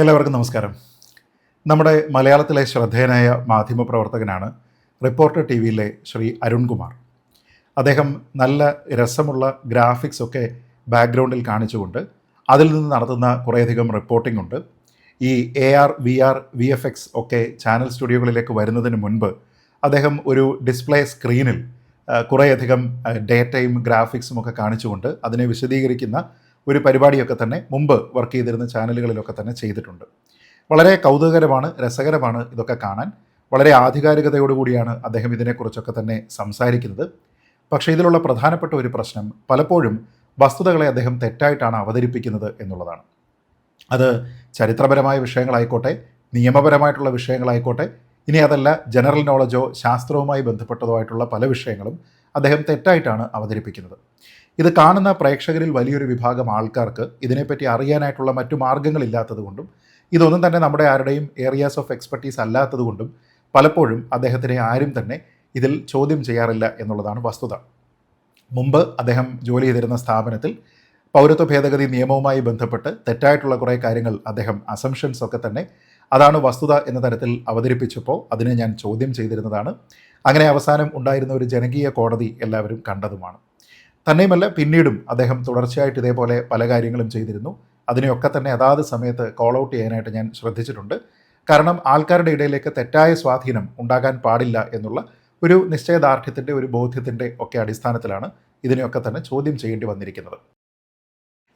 എല്ലാവർക്കും നമസ്കാരം. നമ്മുടെ മലയാളത്തിലെ ശ്രദ്ധേയനായ മാധ്യമപ്രവർത്തകനാണ് റിപ്പോർട്ടർ ടി വിയിലെ ശ്രീ അരുൺകുമാർ അദ്ദേഹം നല്ല രസമുള്ള ഗ്രാഫിക്സ് ഒക്കെ ബാക്ക്ഗ്രൗണ്ടിൽ കാണിച്ചുകൊണ്ട് അതിൽ നിന്ന് നടത്തുന്ന കുറേയധികം റിപ്പോർട്ടിംഗ് ഉണ്ട്. ഈ A R V R V F X ഒക്കെ ചാനൽ സ്റ്റുഡിയോകളിലേക്ക് വരുന്നതിന് മുൻപ് അദ്ദേഹം ഒരു ഡിസ്പ്ലേ സ്ക്രീനിൽ കുറേയധികം ഡേറ്റയും ഗ്രാഫിക്സും ഒക്കെ കാണിച്ചുകൊണ്ട് അതിനെ വിശദീകരിക്കുന്ന ഒരു പരിപാടിയൊക്കെ തന്നെ മുമ്പ് വർക്ക് ചെയ്തിരുന്ന ചാനലുകളിലൊക്കെ തന്നെ ചെയ്തിട്ടുണ്ട്. വളരെ കൗതുകകരമാണ് രസകരമാണ് ഇതൊക്കെ കാണാൻ. വളരെ ആധികാരികതയോടുകൂടിയാണ് അദ്ദേഹം ഇതിനെക്കുറിച്ചൊക്കെ തന്നെ സംസാരിക്കുന്നത്. പക്ഷേ ഇതിലുള്ള പ്രധാനപ്പെട്ട ഒരു പ്രശ്നം പലപ്പോഴും വസ്തുതകളെ അദ്ദേഹം തെറ്റായിട്ടാണ് അവതരിപ്പിക്കുന്നത് എന്നുള്ളതാണ്. അത് ചരിത്രപരമായ വിഷയങ്ങളായിക്കോട്ടെ നിയമപരമായിട്ടുള്ള വിഷയങ്ങളായിക്കോട്ടെ ഇനി അതല്ല ജനറൽ നോളജോ ശാസ്ത്രവുമായി ബന്ധപ്പെട്ടതോ ആയിട്ടുള്ള പല വിഷയങ്ങളും അദ്ദേഹം തെറ്റായിട്ടാണ് അവതരിപ്പിക്കുന്നത്. ഇത് കാണുന്ന പ്രേക്ഷകരിൽ വലിയൊരു വിഭാഗം ആൾക്കാർക്ക് ഇതിനെപ്പറ്റി അറിയാനായിട്ടുള്ള മറ്റു മാർഗങ്ങളില്ലാത്തതുകൊണ്ടും ഇതൊന്നും തന്നെ നമ്മുടെ ആരുടെയും ഏരിയാസ് ഓഫ് എക്സ്പെർട്ടീസ് അല്ലാത്തതുകൊണ്ടും പലപ്പോഴും അദ്ദേഹത്തിനെ ആരും തന്നെ ഇതിൽ ചോദ്യം ചെയ്യാറില്ല എന്നുള്ളതാണ് വസ്തുത. മുമ്പ് അദ്ദേഹം ജോലി ചെയ്തിരുന്ന സ്ഥാപനത്തിൽ പൗരത്വ ഭേദഗതി നിയമവുമായി ബന്ധപ്പെട്ട് തെറ്റായിട്ടുള്ള കുറേ കാര്യങ്ങൾ അദ്ദേഹം അസംഷൻസ് ഒക്കെ തന്നെ അതാണ് വസ്തുത എന്ന തരത്തിൽ അവതരിപ്പിച്ചപ്പോൾ അതിനെ ഞാൻ ചോദ്യം ചെയ്തിരുന്നതാണ്. അങ്ങനെ അവസാനം ഉണ്ടായിരുന്ന ഒരു ജനകീയ കോടതി എല്ലാവരും കണ്ടതുമാണ്. തന്നെയുമല്ല പിന്നീടും അദ്ദേഹം തുടർച്ചയായിട്ട് ഇതേപോലെ പല കാര്യങ്ങളും ചെയ്തിരുന്നു. അതിനെയൊക്കെ തന്നെ അതാത് സമയത്ത് കോൾ ഔട്ട് ചെയ്യാനായിട്ട് ഞാൻ ശ്രദ്ധിച്ചിട്ടുണ്ട്. കാരണം ആൾക്കാരുടെ ഇടയിലേക്ക് തെറ്റായ സ്വാധീനം ഉണ്ടാകാൻ പാടില്ല എന്നുള്ള ഒരു നിശ്ചയദാർഢ്യത്തിന്റെ ഒരു ബോധ്യത്തിന്റെ ഒക്കെ അടിസ്ഥാനത്തിലാണ് ഇതിനെയൊക്കെ തന്നെ ചോദ്യം ചെയ്യേണ്ടി വന്നിരിക്കുന്നത്.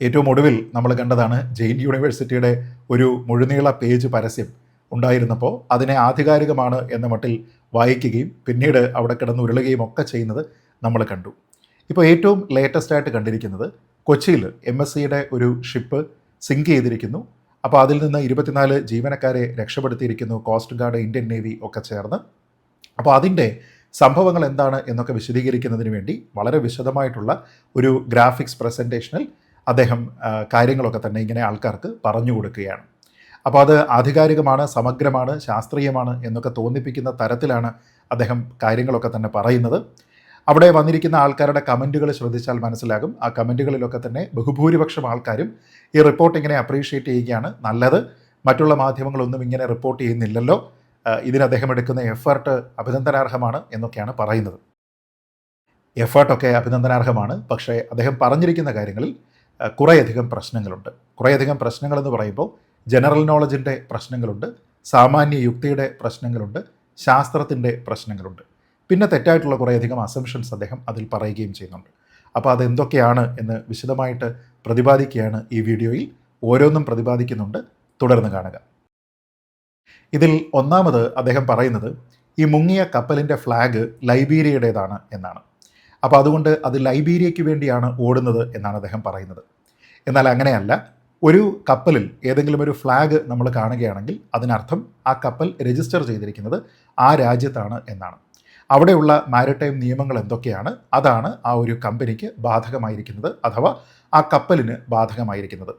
ഏറ്റവും ഒടുവിൽ നമ്മൾ കണ്ടതാണ് ജെയിൻ യൂണിവേഴ്സിറ്റിയുടെ ഒരു മുഴുനീള പേജ് പരസ്യം ഉണ്ടായിരുന്നപ്പോൾ അതിനെ ആധികാരികമാണ് എന്ന മട്ടിൽ വായിക്കുകയും പിന്നീട് അവിടെ കിടന്ന് ഉരുളുകയും ഒക്കെ ചെയ്യുന്നത് നമ്മൾ കണ്ടു. ഇപ്പോൾ ഏറ്റവും ലേറ്റസ്റ്റ് ആയിട്ട് കണ്ടിരിക്കുന്നത് കൊച്ചിയിൽ എം എസ് സിയുടെ ഒരു ഷിപ്പ് സിങ്ക് ചെയ്തിരിക്കുന്നു. അപ്പോൾ അതിൽ നിന്ന് ഇരുപത്തിനാല് ജീവനക്കാരെ രക്ഷപ്പെടുത്തിയിരിക്കുന്നു കോസ്റ്റ് ഗാർഡ് ഇന്ത്യൻ നേവി ഒക്കെ ചേർന്ന്. അപ്പോൾ അതിന്റെ സംഭവങ്ങൾ എന്താണ് എന്നൊക്കെ വിശദീകരിക്കുന്നതിന് വേണ്ടി വളരെ വിശദമായിട്ടുള്ള ഒരു ഗ്രാഫിക്സ് പ്രസന്റേഷനിൽ അദ്ദേഹം കാര്യങ്ങളൊക്കെ തന്നെ ഇങ്ങനെ ആൾക്കാർക്ക് പറഞ്ഞു കൊടുക്കുകയാണ്. അപ്പോൾ അത് ആധികാരികമാണ് സമഗ്രമാണ് ശാസ്ത്രീയമാണ് എന്നൊക്കെ തോന്നിപ്പിക്കുന്ന തരത്തിലാണ് അദ്ദേഹം കാര്യങ്ങളൊക്കെ തന്നെ പറയുന്നത്. അവിടെ വന്നിരിക്കുന്ന ആൾക്കാരുടെ കമന്റുകൾ ശ്രദ്ധിച്ചാൽ മനസ്സിലാകും. ആ കമന്റുകളിലൊക്കെ തന്നെ ബഹുഭൂരിപക്ഷം ആൾക്കാരും ഈ റിപ്പോർട്ട് ഇങ്ങനെ അപ്രീഷിയേറ്റ് ചെയ്യുകയാണ്. നല്ലത്. മറ്റുള്ള മാധ്യമങ്ങളൊന്നും ഇങ്ങനെ റിപ്പോർട്ട് ചെയ്യുന്നില്ലല്ലോ. ഇതിന് അദ്ദേഹം എടുക്കുന്ന എഫേർട്ട് അഭിനന്ദനാർഹമാണ് എന്നൊക്കെയാണ് പറയുന്നത്. എഫേർട്ടൊക്കെ അഭിനന്ദനാർഹമാണ്. പക്ഷേ അദ്ദേഹം പറഞ്ഞിരിക്കുന്ന കാര്യങ്ങളിൽ കുറേയധികം പ്രശ്നങ്ങളുണ്ട്. കുറേയധികം പ്രശ്നങ്ങളെന്ന് പറയുമ്പോൾ ജനറൽ നോളജിന്റെ പ്രശ്നങ്ങളുണ്ട് സാമാന്യ യുക്തിയുടെ പ്രശ്നങ്ങളുണ്ട് ശാസ്ത്രത്തിന്റെ പ്രശ്നങ്ങളുണ്ട്. പിന്നെ തെറ്റായിട്ടുള്ള കുറേയധികം അസംഷൻസ് അദ്ദേഹം അതിൽ പറയുകയും ചെയ്യുന്നുണ്ട്. അപ്പോൾ അതെന്തൊക്കെയാണ് എന്ന് വിശദമായിട്ട് പ്രതിപാദിക്കുകയാണ് ഈ വീഡിയോയിൽ. ഓരോന്നും പ്രതിപാദിക്കുന്നുണ്ട്. തുടർന്ന് കാണുക. ഇതിൽ ഒന്നാമത് അദ്ദേഹം പറയുന്നത് ഈ മുങ്ങിയ കപ്പലിന്റെ ഫ്ലാഗ് ലൈബീരിയയുടേതാണ് എന്നാണ്. അപ്പോൾ അതുകൊണ്ട് അത് ലൈബീരിയയ്ക്ക് വേണ്ടിയാണ് ഓടുന്നത് എന്നാണ് അദ്ദേഹം പറയുന്നത്. എന്നാൽ അങ്ങനെയല്ല. ഒരു കപ്പലിൽ ഏതെങ്കിലും ഒരു ഫ്ലാഗ് നമ്മൾ കാണുകയാണെങ്കിൽ അതിനർത്ഥം ആ കപ്പൽ രജിസ്റ്റർ ചെയ്തിരിക്കുന്നത് ആ രാജ്യത്താണ് എന്നാണ്. അവിടെയുള്ള മാരിടൈം നിയമങ്ങൾ എന്തൊക്കെയാണ്? അതാണ് ആ ഒരു കമ്പനിക്ക് ബാധകമായിരിക്കുന്നത് അഥവാ ആ കപ്പലിന് ബാധകമായിരിക്കുന്നത്.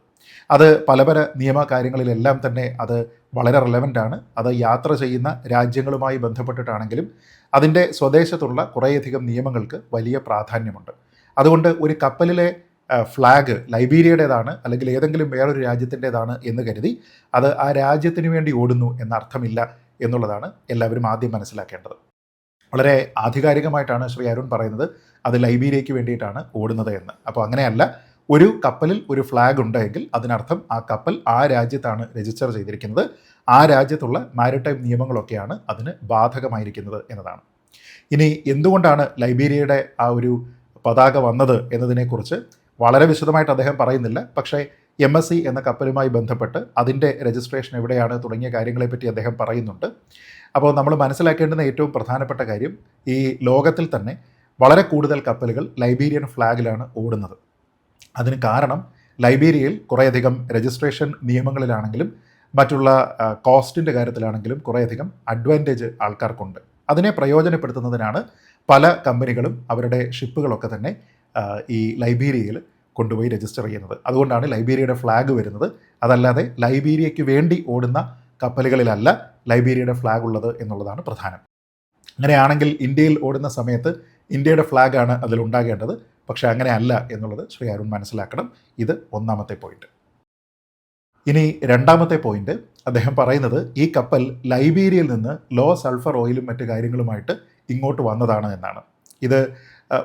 അത് പല പല നിയമകാര്യങ്ങളിലെല്ലാം തന്നെ അത് വളരെ റെലവന്റ് ആണ്. അത് യാത്ര ചെയ്യുന്ന രാജ്യങ്ങളുമായി ബന്ധപ്പെട്ടിട്ടാണെങ്കിലും അതിന്റെ സ്വദേശത്തുള്ള കുറേയധികം നിയമങ്ങൾക്ക് വലിയ പ്രാധാന്യമുണ്ട്. അതുകൊണ്ട് ഒരു കപ്പലിലെ ഫ്ലാഗ് ലൈബീരിയയുടേതാണ് അല്ലെങ്കിൽ ഏതെങ്കിലും വേറൊരു രാജ്യത്തിന്റെതാണ് എന്ന് കരുതി അത് ആ രാജ്യത്തിന് വേണ്ടി ഓടുന്നു എന്നർത്ഥമില്ല എന്നുള്ളതാണ് എല്ലാവരും ആദ്യം മനസ്സിലാക്കേണ്ടത്. വളരെ ആധികാരികമായിട്ടാണ് ശ്രീ അരുൺ പറയുന്നത്. അത് ലൈബീരിയയ്ക്ക് വേണ്ടിയിട്ടാണ് ഓടുന്നത് എന്ന്. അപ്പോൾ അങ്ങനെയല്ല ഒരു കപ്പലിൽ ഒരു ഫ്ലാഗ് ഉണ്ടെങ്കിൽ അതിനർത്ഥം ആ കപ്പൽ ആ രാജ്യത്താണ് രജിസ്റ്റർ ചെയ്തിരിക്കുന്നത്. ആ രാജ്യത്തുള്ള മാരിടൈം നിയമങ്ങളൊക്കെയാണ് അതിന് ബാധകമായിരിക്കുന്നത് എന്നതാണ്. ഇനി എന്തുകൊണ്ടാണ് ലൈബീരിയയുടെ ആ ഒരു പതാക വന്നത് എന്നതിനെക്കുറിച്ച് വളരെ വിശദമായിട്ട് അദ്ദേഹം പറയുന്നില്ല. പക്ഷേ എം എസ് സി എന്ന കപ്പലുമായി ബന്ധപ്പെട്ട് അതിന്റെ രജിസ്ട്രേഷൻ എവിടെയാണ് തുടങ്ങിയ കാര്യങ്ങളെപ്പറ്റി അദ്ദേഹം പറയുന്നുണ്ട്. അപ്പോൾ നമ്മൾ മനസ്സിലാക്കേണ്ടുന്ന ഏറ്റവും പ്രധാനപ്പെട്ട കാര്യം ഈ ലോകത്തിൽ തന്നെ വളരെ കൂടുതൽ കപ്പലുകൾ ലൈബീരിയൻ ഫ്ലാഗിലാണ് ഓടുന്നത്. അതിന് കാരണം ലൈബീരിയയിൽ കുറേയധികം രജിസ്ട്രേഷൻ നിയമങ്ങളിലാണെങ്കിലും മറ്റുള്ള കോസ്റ്റിന്റെ കാര്യത്തിലാണെങ്കിലും കുറേയധികം അഡ്വാന്റേജ് ആൾക്കാർക്കുണ്ട്. അതിനെ പ്രയോജനപ്പെടുത്തുന്നതിനാണ് പല കമ്പനികളും അവരുടെ ഷിപ്പുകളൊക്കെ തന്നെ ഈ ലൈബീരിയയിൽ കൊണ്ടുപോയി രജിസ്റ്റർ ചെയ്യുന്നത്. അതുകൊണ്ടാണ് ലൈബീരിയയുടെ ഫ്ലാഗ് വരുന്നത്. അതല്ലാതെ ലൈബീരിയയ്ക്ക് വേണ്ടി ഓടുന്ന കപ്പലുകളിലല്ല ലൈബീരിയയുടെ ഫ്ലാഗ് ഉള്ളത് എന്നുള്ളതാണ് പ്രധാനം. അങ്ങനെയാണെങ്കിൽ ഇന്ത്യയിൽ ഓടുന്ന സമയത്ത് ഇന്ത്യയുടെ ഫ്ലാഗാണ് അതിൽ ഉണ്ടാകേണ്ടത്. പക്ഷേ അങ്ങനെ അല്ല എന്നുള്ളത് ശ്രീ അരുൺ മനസ്സിലാക്കണം. ഇത് ഒന്നാമത്തെ പോയിന്റ് ഇനി രണ്ടാമത്തെ പോയിന്റ് അദ്ദേഹം പറയുന്നത് ഈ കപ്പൽ ലൈബീരിയയിൽ നിന്ന് ലോ സൾഫർ ഓയിലും മറ്റു കാര്യങ്ങളുമായിട്ട് ഇങ്ങോട്ട് വന്നതാണ് എന്നാണ്. ഇത്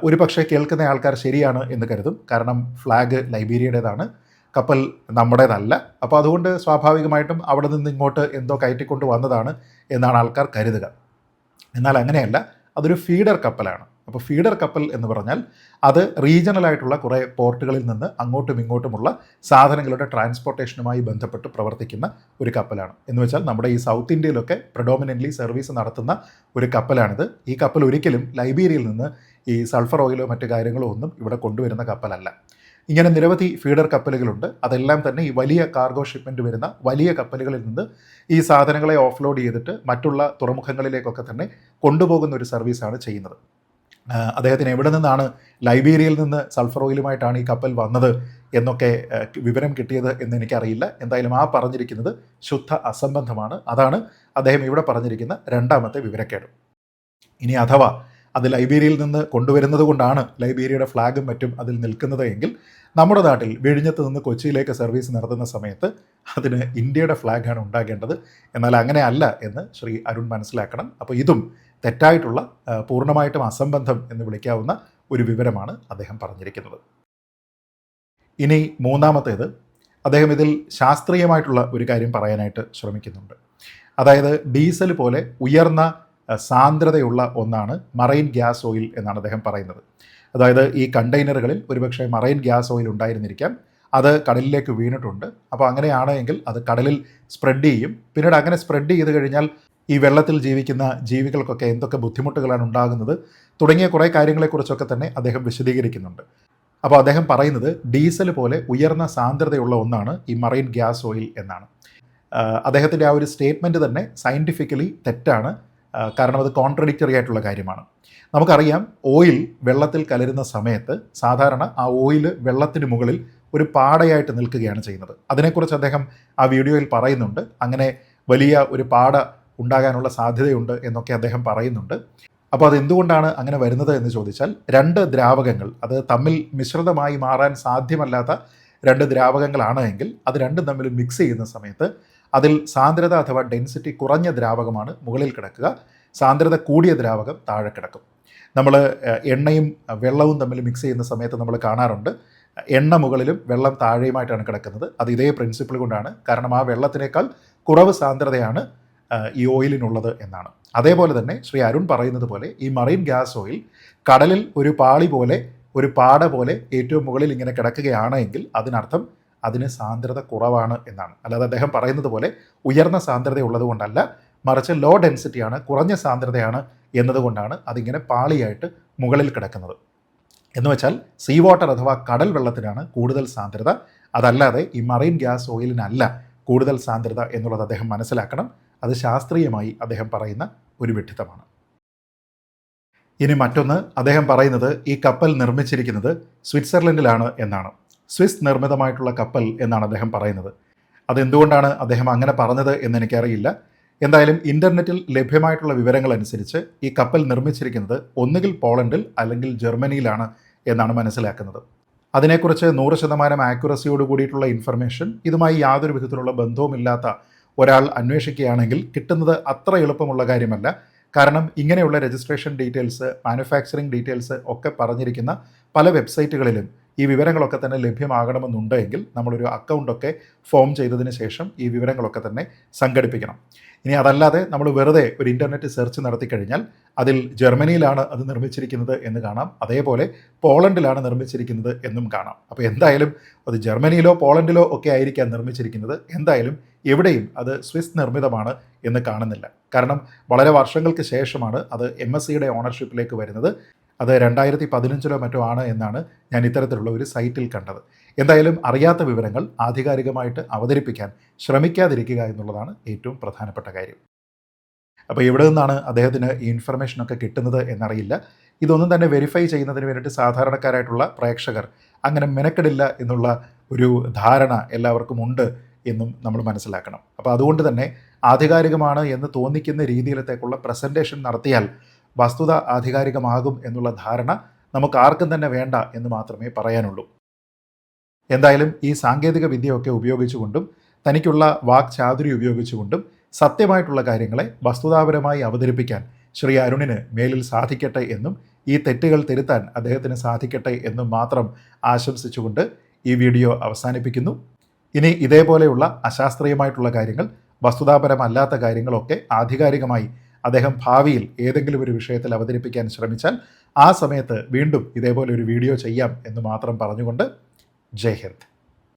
ഒരു പക്ഷേ കേൾക്കുന്ന ആൾക്കാർ ശരിയാണ് എന്ന് കരുതും. കാരണം ഫ്ലാഗ് ലൈബീരിയയുടേതാണ് കപ്പൽ നമ്മുടേതല്ല. അപ്പോൾ അതുകൊണ്ട് സ്വാഭാവികമായിട്ടും അവിടെ നിന്ന് ഇങ്ങോട്ട് എന്തോ കയറ്റിക്കൊണ്ട് വന്നതാണ് എന്നാണ് ആൾക്കാർ കരുതുക. എന്നാൽ അങ്ങനെയല്ല. അതൊരു ഫീഡർ കപ്പലാണ്. അപ്പോൾ ഫീഡർ കപ്പൽ എന്ന് പറഞ്ഞാൽ അത് റീജിയണലായിട്ടുള്ള കുറേ പോർട്ടുകളിൽ നിന്ന് അങ്ങോട്ടും ഇങ്ങോട്ടുമുള്ള സാധനങ്ങളുടെ ട്രാൻസ്പോർട്ടേഷനുമായി ബന്ധപ്പെട്ട് പ്രവർത്തിക്കുന്ന ഒരു കപ്പലാണ്. എന്ന് വെച്ചാൽ നമ്മുടെ ഈ സൗത്ത് ഇന്ത്യയിലൊക്കെ പ്രഡോമിനന്റ്ലി സർവീസ് നടത്തുന്ന ഒരു കപ്പലാണിത്. ഈ കപ്പൽ ഒരിക്കലും ലൈബീരിയയിൽ നിന്ന് ഈ സൾഫർ ഓയിലോ മറ്റു കാര്യങ്ങളോ ഒന്നും ഇവിടെ കൊണ്ടുവരുന്ന കപ്പലല്ല. ഇങ്ങനെ നിരവധി ഫീഡർ കപ്പലുകളുണ്ട്. അതെല്ലാം തന്നെ ഈ വലിയ കാർഗോ ഷിപ്മെന്റ് വരുന്ന വലിയ കപ്പലുകളിൽ നിന്ന് ഈ സാധനങ്ങളെ ഓഫ്ലോഡ് ചെയ്തിട്ട് മറ്റുള്ള തുറമുഖങ്ങളിലേക്കൊക്കെ തന്നെ കൊണ്ടുപോകുന്ന ഒരു സർവീസാണ് ചെയ്യുന്നത്. അദ്ദേഹത്തിന് എവിടെ നിന്നാണ് ലൈബീരിയയിൽ നിന്ന് സൾഫർ ഓയിലുമായിട്ടാണ് ഈ കപ്പൽ വന്നത് എന്നൊക്കെ വിവരം കിട്ടിയത് എന്ന് എനിക്കറിയില്ല. എന്തായാലും ആ പറഞ്ഞിരിക്കുന്നത് ശുദ്ധ അസംബന്ധമാണ്. അതാണ് അദ്ദേഹം ഇവിടെ പറഞ്ഞിരിക്കുന്ന രണ്ടാമത്തെ വിവരക്കേട്. ഇനി അഥവാ അത് ലൈബീരിയയിൽ നിന്ന് കൊണ്ടുവരുന്നത് കൊണ്ടാണ് ലൈബീരിയയുടെ ഫ്ലാഗും മറ്റും അതിൽ നിൽക്കുന്നത് എങ്കിൽ നമ്മുടെ നാട്ടിൽ വിഴിഞ്ഞത്ത് നിന്ന് കൊച്ചിയിലേക്ക് സർവീസ് നടത്തുന്ന സമയത്ത് അതിന് ഇന്ത്യയുടെ ഫ്ലാഗാണ് ഉണ്ടാകേണ്ടത്. എന്നാൽ അങ്ങനെ അല്ല എന്ന് ശ്രീ അരുൺ മനസ്സിലാക്കണം. അപ്പോൾ ഇതും തെറ്റായിട്ടുള്ള പൂർണമായിട്ടും അസംബന്ധം എന്ന് വിളിക്കാവുന്ന ഒരു വിവരമാണ് അദ്ദേഹം പറഞ്ഞിരിക്കുന്നത്. ഇനി മൂന്നാമത്തേത് അദ്ദേഹം ഇതിൽ ശാസ്ത്രീയമായിട്ടുള്ള ഒരു കാര്യം പറയാനായിട്ട് ശ്രമിക്കുന്നുണ്ട്. അതായത് ഡീസൽ പോലെ ഉയർന്ന സാന്ദ്രതയുള്ള ഒന്നാണ് മറൈൻ ഗ്യാസ് ഓയിൽ എന്നാണ് അദ്ദേഹം പറയുന്നത്. അതായത് ഈ കണ്ടെയ്നറുകളിൽ ഒരുപക്ഷെ മറൈൻ ഗ്യാസ് ഓയിൽ ഉണ്ടായിരുന്നിരിക്കാം. അത് കടലിലേക്ക് വീണിട്ടുണ്ട്. അപ്പോൾ അങ്ങനെയാണെങ്കിൽ അത് കടലിൽ സ്പ്രെഡ് ചെയ്യും. പിന്നീട് അങ്ങനെ സ്പ്രെഡ് ചെയ്ത് കഴിഞ്ഞാൽ ഈ വെള്ളത്തിൽ ജീവിക്കുന്ന ജീവികൾക്കൊക്കെ എന്തൊക്കെ ബുദ്ധിമുട്ടുകളാണ് ഉണ്ടാകുന്നത് തുടങ്ങിയ കുറേ കാര്യങ്ങളെക്കുറിച്ചൊക്കെ തന്നെ അദ്ദേഹം വിശദീകരിക്കുന്നുണ്ട്. അപ്പോൾ അദ്ദേഹം പറയുന്നത് ഡീസൽ പോലെ ഉയർന്ന സാന്ദ്രതയുള്ള ഒന്നാണ് ഈ മറൈൻ ഗ്യാസ് ഓയിൽ എന്നാണ്. അദ്ദേഹത്തിന്റെ ആ ഒരു സ്റ്റേറ്റ്മെന്റ് തന്നെ സയന്റിഫിക്കലി തെറ്റാണ്. കാരണം അത് കോൺട്രഡിക്റ്ററി ആയിട്ടുള്ള കാര്യമാണ്. നമുക്കറിയാം ഓയിൽ വെള്ളത്തിൽ കലരുന്ന സമയത്ത് സാധാരണ ആ ഓയിൽ വെള്ളത്തിന് മുകളിൽ ഒരു പാടയായിട്ട് നിൽക്കുകയാണ് ചെയ്യുന്നത്. അതിനെക്കുറിച്ച് അദ്ദേഹം ആ വീഡിയോയിൽ പറയുന്നുണ്ട്. അങ്ങനെ വലിയ ഒരു പാട ഉണ്ടാകാനുള്ള സാധ്യതയുണ്ട് എന്നൊക്കെ അദ്ദേഹം പറയുന്നുണ്ട്. അപ്പോൾ അതെന്തുകൊണ്ടാണ് അങ്ങനെ വരുന്നത് എന്ന് ചോദിച്ചാൽ രണ്ട് ദ്രാവകങ്ങൾ അത് തമ്മിൽ മിശ്രിതമായി മാറാൻ സാധ്യമല്ലാത്ത രണ്ട് ദ്രാവകങ്ങളാണ് എങ്കിൽ അത് രണ്ടും തമ്മിൽ മിക്സ് ചെയ്യുന്ന സമയത്ത് അതിൽ സാന്ദ്രത അഥവാ ഡെൻസിറ്റി കുറഞ്ഞ ദ്രാവകമാണ് മുകളിൽ കിടക്കുക. സാന്ദ്രത കൂടിയ ദ്രാവകം താഴെ കിടക്കും. നമ്മൾ എണ്ണയും വെള്ളവും തമ്മിൽ മിക്സ് ചെയ്യുന്ന സമയത്ത് നമ്മൾ കാണാറുണ്ട്. എണ്ണ മുകളിലും വെള്ളം താഴെയുമായിട്ടാണ് കിടക്കുന്നത്. അത് ഇതേ പ്രിൻസിപ്പിൾ കൊണ്ടാണ്. കാരണം ആ വെള്ളത്തിനേക്കാൾ കുറവ് സാന്ദ്രതയാണ് ഈ ഓയിലിനുള്ളത് എന്നാണ്. അതേപോലെ തന്നെ ശ്രീ അരുൺ പറയുന്നത് പോലെ ഈ മറൈൻ ഗ്യാസ് ഓയിൽ കടലിൽ ഒരു പാളി പോലെ ഒരു പാട പോലെ ഏറ്റവും മുകളിൽ ഇങ്ങനെ കിടക്കുകയാണ് എങ്കിൽ അതിനർത്ഥം അതിന് സാന്ദ്രത കുറവാണ് എന്നാണ്. അല്ലാതെ അദ്ദേഹം പറയുന്നത് പോലെ ഉയർന്ന സാന്ദ്രത ഉള്ളതുകൊണ്ടല്ല മറിച്ച് ലോ ഡെൻസിറ്റിയാണ് കുറഞ്ഞ സാന്ദ്രതയാണ് എന്നതുകൊണ്ടാണ് അതിങ്ങനെ പാളിയായിട്ട് മുകളിൽ കിടക്കുന്നത്. എന്ന് വെച്ചാൽ സീ വാട്ടർ അഥവാ കടൽ വെള്ളത്തിനാണ് കൂടുതൽ സാന്ദ്രത. അതല്ലാതെ ഈ മറൈൻ ഗ്യാസ് ഓയിലിനല്ല കൂടുതൽ സാന്ദ്രത എന്നുള്ളത് അദ്ദേഹം മനസ്സിലാക്കണം. അത് ശാസ്ത്രീയമായി അദ്ദേഹം പറയുന്ന ഒരു വിഡിത്തമാണ്. ഇനി മറ്റൊന്ന് അദ്ദേഹം പറയുന്നത് ഈ കപ്പൽ നിർമ്മിച്ചിരിക്കുന്നത് സ്വിറ്റ്സർലൻഡിലാണ് എന്നാണ്. സ്വിസ് നിർമ്മിതമായിട്ടുള്ള കപ്പൽ എന്നാണ് അദ്ദേഹം പറയുന്നത്. അതെന്തുകൊണ്ടാണ് അദ്ദേഹം അങ്ങനെ പറഞ്ഞത് എന്ന് എനിക്കറിയില്ല. എന്തായാലും ഇന്റർനെറ്റിൽ ലഭ്യമായിട്ടുള്ള വിവരങ്ങൾ അനുസരിച്ച് ഈ കപ്പൽ നിർമ്മിച്ചിരിക്കുന്നത് ഒന്നുകിൽ പോളണ്ടിൽ അല്ലെങ്കിൽ ജർമ്മനിയിലാണ് എന്നാണ് മനസ്സിലാക്കുന്നത്. അതിനെക്കുറിച്ച് നൂറ് ശതമാനം ആക്യുറസിയോട് കൂടിയിട്ടുള്ള ഇൻഫർമേഷൻ ഇതുമായി യാതൊരു വിധത്തിലുള്ള ബന്ധവുമില്ലാത്ത ഒരാൾ അന്വേഷിക്കുകയാണെങ്കിൽ കിട്ടുന്നത് അത്ര എളുപ്പമുള്ള കാര്യമല്ല. കാരണം ഇങ്ങനെയുള്ള രജിസ്ട്രേഷൻ ഡീറ്റെയിൽസ് മാനുഫാക്ചറിങ് ഡീറ്റെയിൽസ് ഒക്കെ പറഞ്ഞിരിക്കുന്ന പല വെബ്സൈറ്റുകളിലും ഈ വിവരങ്ങളൊക്കെ തന്നെ ലഭ്യമാകണമെന്നുണ്ടെങ്കിൽ നമ്മളൊരു അക്കൗണ്ടൊക്കെ ഫോം ചെയ്തതിന് ശേഷം ഈ വിവരങ്ങളൊക്കെ തന്നെ സംഘടിപ്പിക്കണം. ഇനി അതല്ലാതെ നമ്മൾ വെറുതെ ഒരു ഇന്റർനെറ്റ് സെർച്ച് നടത്തി കഴിഞ്ഞാൽ അതിൽ ജർമ്മനിയിലാണ് അത് നിർമ്മിച്ചിരിക്കുന്നത് എന്ന് കാണാം. അതേപോലെ പോളണ്ടിലാണ് നിർമ്മിച്ചിരിക്കുന്നത് എന്നും കാണാം. അപ്പോൾ എന്തായാലും അത് ജർമ്മനിയിലോ പോളണ്ടിലോ ഒക്കെ ആയിരിക്കാം നിർമ്മിച്ചിരിക്കുന്നത്. എന്തായാലും എവിടെയും അത് സ്വിസ് നിർമ്മിതമാണ് എന്ന് കാണുന്നില്ല. കാരണം വളരെ വർഷങ്ങൾക്ക് ശേഷമാണ് അത് എം എസ് സിയുടെ ഓണർഷിപ്പിലേക്ക് വരുന്നത്. അത് രണ്ടായിരത്തി പതിനഞ്ചിലോ മറ്റോ ആണ് എന്നാണ് ഞാൻ ഇത്തരത്തിലുള്ള ഒരു സൈറ്റിൽ കണ്ടത്. എന്തായാലും അറിയാത്ത വിവരങ്ങൾ ആധികാരികമായിട്ട് അവതരിപ്പിക്കാൻ ശ്രമിക്കാതിരിക്കുക എന്നുള്ളതാണ് ഏറ്റവും പ്രധാനപ്പെട്ട കാര്യം. അപ്പോൾ എവിടെ നിന്നാണ് അദ്ദേഹത്തിന് ഈ ഇൻഫർമേഷനൊക്കെ കിട്ടുന്നത് എന്നറിയില്ല. ഇതൊന്നും തന്നെ വെരിഫൈ ചെയ്യുന്നതിന് വേണ്ടിയിട്ട് സാധാരണക്കാരായിട്ടുള്ള പ്രേക്ഷകർ അങ്ങനെ മെനക്കെടില്ല എന്നുള്ള ഒരു ധാരണ എല്ലാവർക്കും ഉണ്ട് എന്നും നമ്മൾ മനസ്സിലാക്കണം. അപ്പോൾ അതുകൊണ്ട് തന്നെ ആധികാരികമാണ് എന്ന് തോന്നിക്കുന്ന രീതിയിലത്തേക്കുള്ള പ്രസന്റേഷൻ നടത്തിയാൽ വസ്തുത ആധികാരികമാകും എന്നുള്ള ധാരണ നമുക്ക് ആർക്കും തന്നെ വേണ്ട എന്ന് മാത്രമേ പറയാനുള്ളൂ. എന്തായാലും ഈ സാങ്കേതിക വിദ്യയൊക്കെ ഉപയോഗിച്ചുകൊണ്ടും തനിക്കുള്ള വാക് ചാതുരി ഉപയോഗിച്ചുകൊണ്ടും സത്യമായിട്ടുള്ള കാര്യങ്ങളെ വസ്തുതാപരമായി അവതരിപ്പിക്കാൻ ശ്രീ അരുണിന് മേലിൽ സാധിക്കട്ടെ എന്നും ഈ തെറ്റുകൾ തിരുത്താൻ അദ്ദേഹത്തിന് സാധിക്കട്ടെ എന്നും മാത്രം ആശംസിച്ചുകൊണ്ട് ഈ വീഡിയോ അവസാനിപ്പിക്കുന്നു. ഇനി ഇതേപോലെയുള്ള അശാസ്ത്രീയമായിട്ടുള്ള കാര്യങ്ങൾ വസ്തുതാപരമല്ലാത്ത കാര്യങ്ങളൊക്കെ ആധികാരികമായി അദ്ദേഹം ഭാവിയിൽ ഏതെങ്കിലും ഒരു വിഷയത്തിൽ അവതരിപ്പിക്കാൻ ശ്രമിച്ചാൽ ആ സമയത്ത് വീണ്ടും ഇതേപോലെ ഒരു വീഡിയോ ചെയ്യാം എന്ന് മാത്രം പറഞ്ഞുകൊണ്ട് ജയ് ഹിന്ദ്.